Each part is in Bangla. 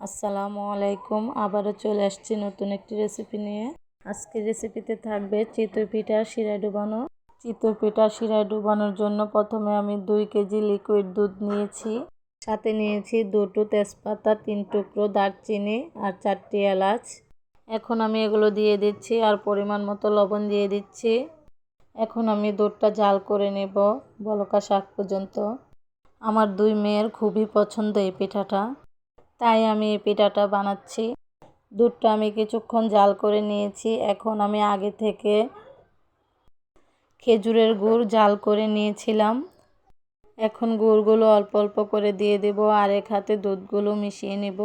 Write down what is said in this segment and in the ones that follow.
আসসালামু আলাইকুম। আবারও চলে আসছি নতুন একটি রেসিপি নিয়ে। আজকের রেসিপিতে থাকবে চিতই পিঠা শিরা ডুবানো। চিতই পিঠা শিরায় ডুবানোর জন্য প্রথমে আমি দুই কেজি লিকুইড দুধ নিয়েছি। সাথে নিয়েছি দুটো তেজপাতা, তিন টুকরো দারচিনি আর চারটি এলাচ। এখন আমি এগুলো দিয়ে দিচ্ছি আর পরিমাণ মতো লবণ দিয়ে দিচ্ছি। এখন আমি দুধটা জাল করে নেব বলকা শাক পর্যন্ত। আমার দুই মেয়ের খুবই পছন্দ এই পিঠাটা। তাই আমি এই পিঠাটা বানাচ্ছি। দুধটা আমি কিছুক্ষণ জাল করে নিয়েছি। এখন আমি আগে থেকে খেজুরের গুড় জাল করে নিয়েছিলাম। এখন গুড়গুলো অল্প অল্প করে দিয়ে দেব আর এক হাতে দুধগুলো মিশিয়ে নেব।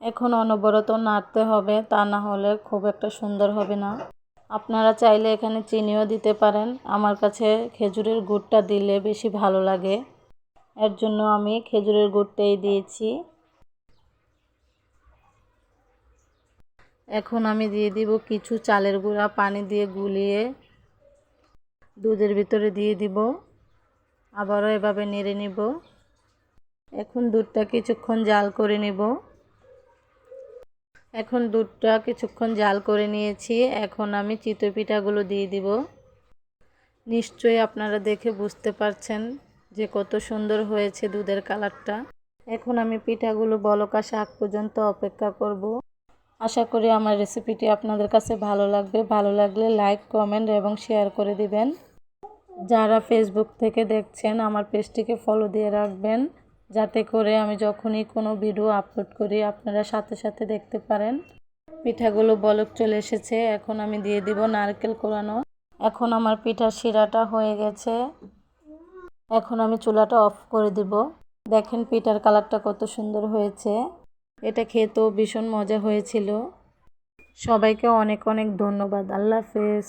এখন অনবরত নাড়তে হবে, তা না হলে খুব একটা সুন্দর হবে না। আপনারা চাইলে এখানে চিনিও দিতে পারেন। আমার কাছে খেজুরের গুড়টা দিলে বেশি ভালো লাগে। এর জন্য আমি খেজুরের গুড়টাই দিয়েছি। এখন আমি দিয়ে দিব কিছু চালের গুঁড়া, পানি দিয়ে গুলিয়ে দুধের ভিতরে দিয়ে দিব। আবারও এভাবে নেড়ে নিব। এখন দুধটা কিছুক্ষণ জাল করে নিব। এখন দুধটা কিছুক্ষণ জাল করে নিয়েছি। এখন আমি চিতই পিঠাগুলো দিয়ে দিব। নিশ্চয়ই আপনারা দেখে বুঝতে পারছেন যে কত সুন্দর হয়েছে দুধের কালারটা। এখন আমি পিঠাগুলো বলকা শাক পর্যন্ত অপেক্ষা করব। আশা করি আমার রেসিপিটি আপনাদের কাছে ভালো লাগবে। ভালো লাগলে লাইক কমেন্ট এবং শেয়ার করে দিবেন। যারা ফেসবুক থেকে দেখছেন, আমার পেজটিকে ফলো দিয়ে রাখবেন। যাতে করে আমি যখনই কোনো ভিডিও আপলোড করি, আপনারা সাথে সাথে দেখতে পারেন। পিঠাগুলো বলক চলে এসেছে। এখন আমি দিয়ে দিব নারকেল কোরানো। এখন আমার পিঠার শিরাটা হয়ে গেছে। এখন আমি চুলাটা অফ করে দিব। দেখেন পিঠার কালারটা কত সুন্দর হয়েছে। এটা খেতেও ভীষণ মজা হয়েছিল। সবাইকে অনেক অনেক ধন্যবাদ। আল্লাহ হাফেজ।